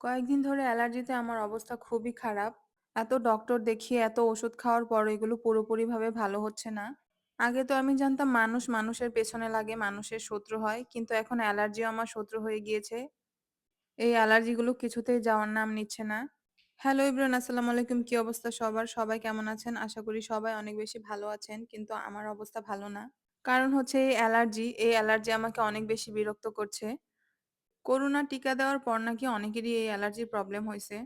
কয়েকদিন ধরে অ্যালার্জিতে আমার অবস্থা খুবই খারাপ। এত ডক্টর দেখিয়ে, এত ওষুধ খাওয়ার পরও এগুলো পুরোপুরিভাবে ভালো হচ্ছে না। আগে তো আমি জানতাম মানুষ মানুষের পেছনে লাগে, মানুষের শত্রু হয়। কিন্তু এখন অ্যালার্জিও আমার শত্রু হয়ে গিয়েছে। এই অ্যালার্জিগুলো কিছুতেই যাওয়ার নাম নিচ্ছে না। হ্যালো এভরিওয়ান, আসসালামু আলাইকুম। কি অবস্থা সবার? সবাই কেমন আছেন? আশা করি সবাই অনেক বেশি ভালো আছেন। কিন্তু আমার অবস্থা ভালো না। কারণ হচ্ছে এই অ্যালার্জি, এই অ্যালার্জি আমাকে অনেক বেশি বিরক্ত করছে। করোনা টিকা দেওয়ার পর নাকি অনেকেরই এই অ্যালার্জির প্রবলেম হয়েছে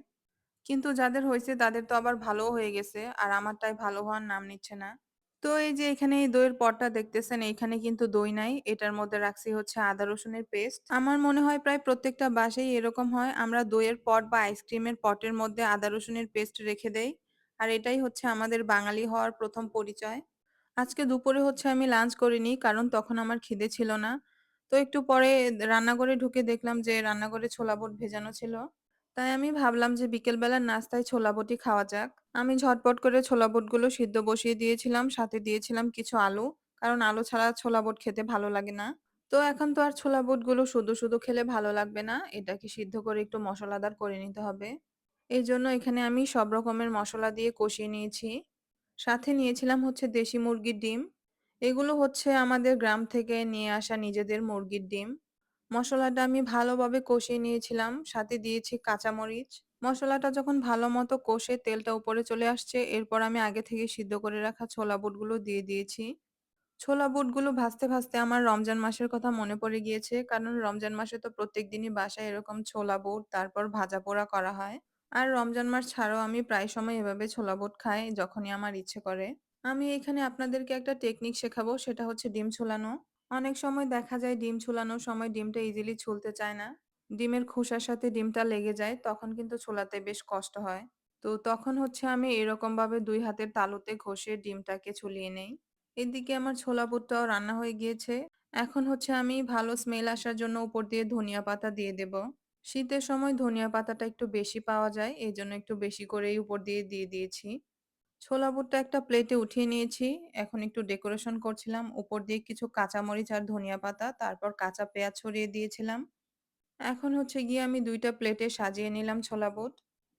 কিন্তু যাদের হয়েছে তাদের তো আবার ভালোও হয়ে গেছে। আর আমারটাই ভালো হওয়ার নাম নিচ্ছে না। তো এই যে এখানে এই দইয়ের পটটা দেখতেছেন, এইখানে কিন্তু দই নাই। এটার মধ্যে রাখছি হচ্ছে আদা রসুনের পেস্ট। আমার মনে হয় প্রায় প্রত্যেকটা বাসায় এরকম হয়। আমরা দইয়ের পট বা আইসক্রিমের পটের মধ্যে আদা রসুনের পেস্ট রেখে দেই। আর এটাই হচ্ছে আমাদের বাঙালি হওয়ার প্রথম পরিচয়। আজকে দুপুরে হচ্ছে আমি লাঞ্চ করিনি কারণ তখন আমার খিদে ছিল না। তো একটু পরে রান্নাঘরে ঢুকে দেখলাম যে রান্নাঘরে ছোলা বুট ভেজানো ছিল। তাই আমি ভাবলাম যে বিকেলবেলার নাস্তায় ছোলা বুটই খাওয়া যাক। আমি ঝটপট করে ছোলা বুটগুলো সিদ্ধ বসিয়ে দিয়েছিলাম, সাথে দিয়েছিলাম কিছু আলু। কারণ আলু ছাড়া ছোলা বুট খেতে ভালো লাগে না। তো এখন তো আর ছোলা বুটগুলো শুধু, শুধু খেলে ভালো লাগবে না। এটাকে সিদ্ধ করে একটু মশলাদার করে নিতে হবে। এই জন্য এখানে আমি সব রকমের মশলা দিয়ে কষিয়ে নিয়েছি। সাথে নিয়েছিলাম হচ্ছে দেশি মুরগির ডিম। এগুলো হচ্ছে আমাদের গ্রাম থেকে নিয়ে আসা নিজেদের মুরগির ডিম। মশলাটা আমি ভালোভাবে কষিয়ে নিয়েছিলাম। সাথে দিয়েছি কাঁচামরিচ। মশলাটা যখন ভালো মতো কষে তেলটা উপরে চলে আসছে, এরপর আমি আগে থেকে সিদ্ধ করে রাখা ছোলা বুটগুলো দিয়ে দিয়েছি। ছোলা বুটগুলো ভাজতে, ভাজতে আমার রমজান মাসের কথা মনে পড়ে গিয়েছে। কারণ রমজান মাসে তো প্রত্যেকদিনই বাসায় এরকম ছোলা বুট, তারপর ভাজা পোড়া করা হয়। আর রমজান মাস ছাড়াও আমি প্রায় সময় এভাবে ছোলা বুট খাই, যখনই আমার ইচ্ছে করে। আমি এখানে আপনাদেরকে একটা টেকনিক শেখাবো, সেটা হচ্ছে ডিম ছুলানো। অনেক সময় দেখা যায় ডিম ছুলানোর সময় ডিমটা ইজিলি ছুলতে চায় না। ডিমের খোসার সাথে ডিমটা লেগে যায়, তখন কিন্তু ছোলাতে বেশ কষ্ট হয়। তো তখন হচ্ছে আমি এরকমভাবে দুই হাতের তালুতে ঘষে ডিমটাকে ছুলিয়ে নেই। এদিকে আমার ছোলা বুটটাও রান্না হয়ে গিয়েছে। এখন হচ্ছে আমি ভালো স্মেল আসার জন্য উপর দিয়ে ধনিয়া পাতা দিয়ে দেব। শীতের সময় ধনিয়া পাতাটা একটু বেশি পাওয়া যায়, এজন্য একটু বেশি করেই উপর দিয়ে দিয়ে দিয়েছি। ছোলা বুটটা একটা প্লেটে উঠিয়ে নিয়েছি। এখন একটু ডেকোরেশন করছিলাম। উপর দিয়ে কিছু কাঁচামরিচ আর ধনিয়া পাতা, তারপর কাঁচা পেঁয়াজ ছড়িয়ে দিয়েছিলাম। এখন হচ্ছে গিয়ে আমি ২ টা প্লেটে সাজিয়ে নিলাম ছোলা বুট।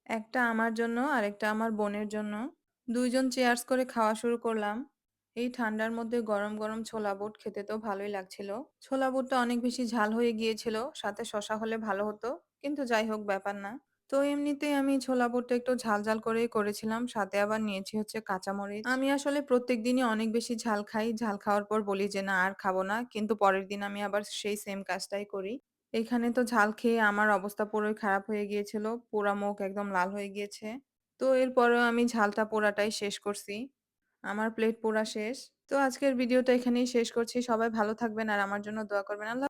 একটা আমার জন্য আর একটা আমার বোনের জন্য। ২ জন চেয়ার্স করে খাওয়া শুরু করলাম। এই ঠান্ডার মধ্যে গরম, গরম ছোলা বুট খেতে তো ভালোই লাগছিল। ছোলা বুটটা অনেক বেশি ঝাল হয়ে গিয়েছিল। সাথে শশা হলে ভালো হতো। কিন্তু যাই হোক ব্যাপার না। তো এমনিতেই আমি ছোলা বুটটা একটু ঝাল, ঝাল করেই করেছিলাম। সাথে আবার নিয়েছি হচ্ছে কাঁচামরিচ। আমি আসলে প্রত্যেকদিনই অনেক বেশি ঝাল খাই। ঝাল খাওয়ার পর বলি যে, "না আর খাব না।" কিন্তু পরের দিন আমি আবার সেই সেম কাজটাই করি। এখানে তো ঝাল খেয়ে আমার অবস্থা পুরোই খারাপ হয়ে গিয়েছিল। পুরা মুখ একদম লাল হয়ে গিয়েছে। তো এরপরেও আমি ঝালটা পোড়াটাই শেষ করছি। আমার প্লেট পোড়া শেষ। তো আজকের ভিডিওটা এখানেই শেষ করছি। সবাই ভালো থাকবেন আর আমার জন্য দোয়া করবেন। আল্লাহ